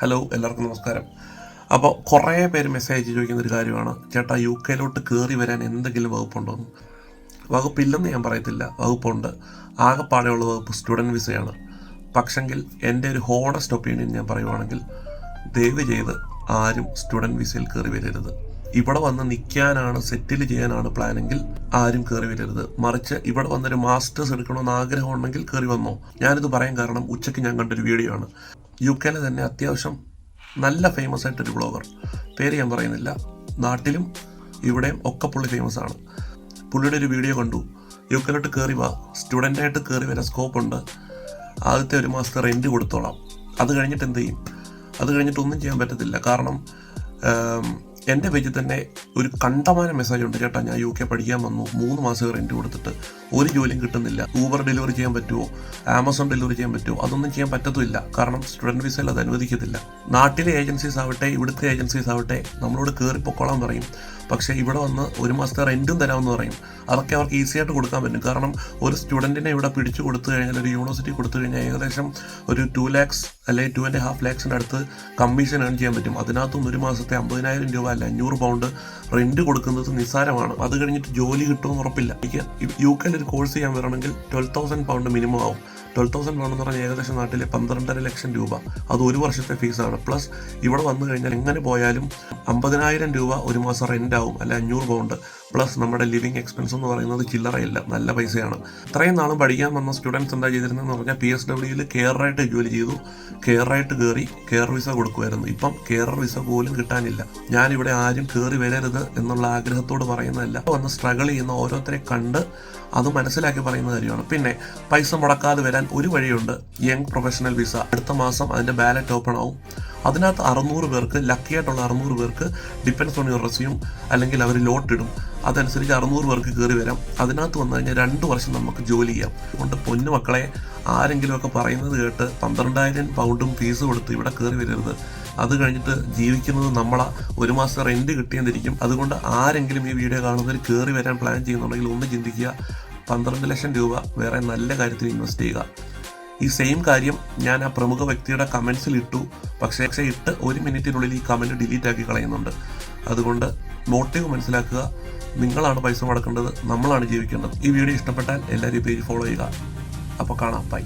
Hello എല്ലാവർക്കും നമസ്കാരം. അപ്പോൾ കുറേ പേര് മെസ്സേജ് ചോദിക്കുന്ന ഒരു കാര്യമാണ്. ചേട്ടാ യു കെയിലോട്ട് കയറി വരാൻ എന്തെങ്കിലും വകുപ്പുണ്ടോ എന്ന്? വകുപ്പില്ലെന്ന് ഞാൻ പറയത്തില്ല. വകുപ്പുണ്ട്. ആകെപ്പാടെയുള്ള വകുപ്പ് സ്റ്റുഡന്റ് വിസയാണ് പക്ഷെങ്കിൽ എന്റെ ഒരു ഹോണസ്റ്റ് ഒപ്പീനിയൻ ഞാൻ പറയുവാണെങ്കിൽ ദയവ് ചെയ്ത് ആരും സ്റ്റുഡന്റ് വിസയിൽ കയറി വരരുത്. ഇവിടെ വന്ന് നിൽക്കാനാണ് സെറ്റിൽ ചെയ്യാനാണ് പ്ലാനെങ്കിൽ ആരും കയറി വരരുത്. മറിച്ച് ഇവിടെ വന്നൊരു മാസ്റ്റേഴ്സ് എടുക്കണമെന്ന് ആഗ്രഹമുണ്ടെങ്കിൽ കയറി വന്നോ. ഞാനിത് പറയാൻ കാരണം ഉച്ചയ്ക്ക് ഞാൻ കണ്ടൊരു വീഡിയോ ആണ്. യു കെയിലെ തന്നെ അത്യാവശ്യം നല്ല ഫേമസ് ആയിട്ടൊരു ബ്ലോഗർ പേര് ഞാൻ പറയുന്നില്ല. നാട്ടിലും ഇവിടെയും ഒക്കെ പുള്ളി ഫേമസ് ആണ്. പുള്ളിയുടെ ഒരു വീഡിയോ കണ്ടു. യു കെയിലോട്ട് കയറി വാ സ്റ്റുഡന്റായിട്ട് കയറി വരാൻ സ്കോപ്പ് ഉണ്ട്. ആദ്യത്തെ ഒരു മാസത്തെ റെന്റ് കൊടുത്തോളാം. അത് കഴിഞ്ഞിട്ട് എന്ത് ചെയ്യും? അത് കഴിഞ്ഞിട്ട് ഒന്നും ചെയ്യാൻ പറ്റത്തില്ല. കാരണം എന്റെ പേജിൽ തന്നെ ഒരു കണ്ടമാന മെസ്സേജ് ഉണ്ട് ചേട്ടാ ഞാൻ യു കെ പഠിക്കാൻ വന്നു. മൂന്ന് മാസം റെന്റ് കൊടുത്തിട്ട്. ഒരു ജോലിയും കിട്ടുന്നില്ല. ഊബർ ഡെലിവറി ചെയ്യാൻ പറ്റുമോ? ആമസോൺ ഡെലിവറി ചെയ്യാൻ പറ്റുമോ? അതൊന്നും ചെയ്യാൻ പറ്റത്തുമില്ല. കാരണം സ്റ്റുഡന്റ് വിസയിൽ അത് അനുവദിക്കത്തില്ല. നാട്ടിലെ ഏജൻസീസ് ആവട്ടെ ഇവിടുത്തെ ഏജൻസീസ് ആവട്ടെ നമ്മളോട് കയറി പൊക്കോളാൻ പറയും. പക്ഷേ ഇവിടെ വന്ന് ഒരു മാസത്തെ റെന്റും തരാമെന്ന് പറയും. അതൊക്കെ അവർക്ക് ഈസി ആയിട്ട് കൊടുക്കാൻ പറ്റും. കാരണം ഒരു സ്റ്റുഡന്റിനെ ഇവിടെ പിടിച്ചു കൊടുത്തു കഴിഞ്ഞാൽ ഒരു യൂണിവേഴ്സിറ്റി കൊടുത്തു കഴിഞ്ഞാൽ ഏകദേശം ഒരു ടു ലാക്സ് അല്ലെങ്കിൽ ടു ആൻഡ് ഹാഫ് ലാക്സിന്റെ അടുത്ത് കമ്മീഷൻ ഏൺ ചെയ്യാൻ പറ്റും. അതിനകത്തും ഒരു മാസത്തെ അമ്പതിനായിരം രൂപ അല്ല അഞ്ഞൂറ് പൗണ്ട് റെന്റ് കൊടുക്കുന്നത് നിസ്സാരമാണ്. അത് കഴിഞ്ഞിട്ട് ജോലി കിട്ടുമെന്ന് ഉറപ്പില്ല. എനിക്ക് യു കെയിൽ ഒരു കോഴ്സ് ചെയ്യാൻ വരണമെങ്കിൽ ട്വൽവ് തൗസൻഡ് പൗണ്ട് മിനിമം ആവും. ട്വൽവ് തൗസൻഡ് പൗണ്ട് എന്ന് പറഞ്ഞാൽ ഏകദേശം നാട്ടിലെ പന്ത്രണ്ടര ലക്ഷം രൂപ. അത് ഒരു വർഷത്തെ ഫീസാണ് പ്ലസ് ഇവിടെ വന്നു കഴിഞ്ഞാൽ എങ്ങനെ പോയാലും അമ്പതിനായിരം രൂപ ഒരു മാസം റെന്റ് ആവും അല്ല അഞ്ഞൂറ് പൗണ്ട് പ്ലസ് നമ്മുടെ ലിവിങ് എക്സ്പെൻസ് എന്ന് പറയുന്നത് ചില്ലറയില്ല നല്ല പൈസയാണ്. ഇത്രയും നാളും പഠിക്കാൻ വന്ന സ്റ്റുഡൻസ് എന്താ ചെയ്തിരുന്നതെന്ന് പറഞ്ഞാൽ പി എസ് ഡബ്ല്യൂയിൽ കെയറായിട്ട് ജോലി ചെയ്തു. കെയറായിട്ട് കയറി കെയർ വിസ കൊടുക്കുമായിരുന്നു. ഇപ്പം കെയർ വിസ പോലും കിട്ടാനില്ല. ഞാനിവിടെ ആരും കയറി വരരുത് എന്നുള്ള ആഗ്രഹത്തോട് പറയുന്നതല്ല. വന്ന് സ്ട്രഗിൾ ചെയ്യുന്ന ഓരോരുത്തരെ കണ്ട് അത് മനസ്സിലാക്കി പറയുന്ന കാര്യമാണ്. പിന്നെ പൈസ മുടക്കാതെ വരാൻ ഒരു വഴിയുണ്ട്. യങ് പ്രൊഫഷണൽ വിസ അടുത്ത മാസം അതിന്റെ ബാലറ്റ് ഓപ്പൺ ആവും. അതിനകത്ത് അറുന്നൂറ് പേർക്ക് ലക്കി ആയിട്ടുള്ള അറുന്നൂറ് പേർക്ക് ഡിപ്പെൻസ് ഓൺ യുവർ റെസ്യൂം അല്ലെങ്കിൽ അവർ ലോട്ട് ഇടും. അതനുസരിച്ച് അറുന്നൂറ് പേർക്ക് കയറി വരാം. അതിനകത്ത് വന്നു കഴിഞ്ഞാൽ രണ്ട് വർഷം നമുക്ക് ജോലി ചെയ്യാം. അതുകൊണ്ട് പൊന്നു മക്കളെ ആരെങ്കിലുമൊക്കെ പറയുന്നത് കേട്ട് പന്ത്രണ്ടായിരം പൗണ്ടും ഫീസ് കൊടുത്ത് ഇവിടെ കയറി വരരുത്. അത് കഴിഞ്ഞിട്ട് ജീവിക്കുന്നത് നമ്മളാ. ഒരു മാസം റെന്റ് കിട്ടിയെന്നിരിക്കും. അതുകൊണ്ട് ആരെങ്കിലും ഈ വീഡിയോ കാണുന്നവർ കയറി വരാൻ പ്ലാൻ ചെയ്യുന്നുണ്ടെങ്കിൽ ഒന്ന് ചിന്തിക്കുക. പന്ത്രണ്ട് ലക്ഷം രൂപ വേറെ നല്ല കാര്യത്തിൽ ഇൻവെസ്റ്റ് ചെയ്യുക. ഈ സെയിം കാര്യം ഞാൻ ആ പ്രമുഖ വ്യക്തിയുടെ കമൻസിൽ ഇട്ടു. പക്ഷേ പക്ഷേ ഇട്ട് ഒരു മിനിറ്റിനുള്ളിൽ ഈ കമന്റ് ഡിലീറ്റ് ആക്കി കളയുന്നുണ്ട്. അതുകൊണ്ട് മോട്ടീവ് മനസ്സിലാക്കുക. നിങ്ങളാണ് പൈസ മുടക്കേണ്ടത്. നമ്മളാണ് ജീവിക്കേണ്ടത്. ഈ വീഡിയോ ഇഷ്ടപ്പെട്ടാൽ എല്ലാവരും പേജ് ഫോളോ ചെയ്യുക. അപ്പോൾ കാണാം. ബൈ